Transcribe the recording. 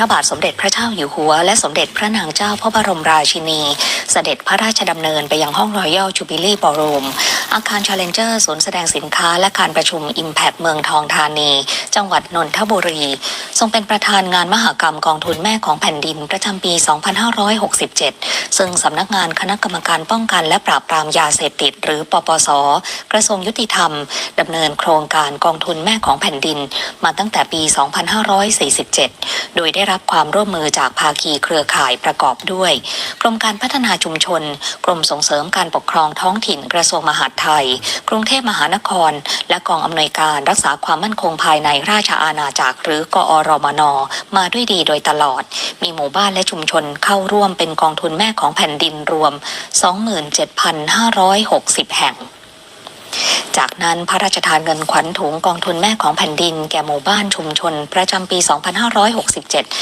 พระบาทสมเด็จพระเจ้าอยู่หัว และสมเด็จพระนางเจ้าพระบรมราชินี เสด็จพระราชดำเนินไปยังห้องรอยัลจูบิลี่บอรูม อาคารชาเลนเจอร์ศูนย์แสดงสินค้า และการประชุม Impact เมืองทองธานี จังหวัดนนทบุรี ทรงเป็นประธานงานมหกรรมกองทุนแม่ของแผ่นดินประจำปี 2567 ซึ่งสำนักงานคณะกรรมการป้องกันและปราบปรามยาเสพติด หรือปปส กระทรวงยุติธรรมดำเนินโครงการกองทุนแม่ของแผ่นดิน มาตั้งแต่ปี 2547 โดยได้รับความร่วมมือจากภาคีเครือข่ายประกอบด้วย กรมการพัฒนาชุมชน กรมส่งเสริมการปกครองท้องถิ่นกระทรวงมหาดไทย กรุงเทพมหานคร และกองอำนวยการรักษาความมั่นคงภายในราชอาณาจักร หรือกอรมน มาด้วยดีโดยตลอด มีหมู่บ้านและชุมชนเข้าร่วมเป็นกองทุนแม่ของแผ่นดินรวม 27,560 แห่งจากนั้นพระราชทานเงินขวัญถุงกองทุนแม่ของแผ่นดิน แก่หมู่บ้านชุมชน ประจำปี 2567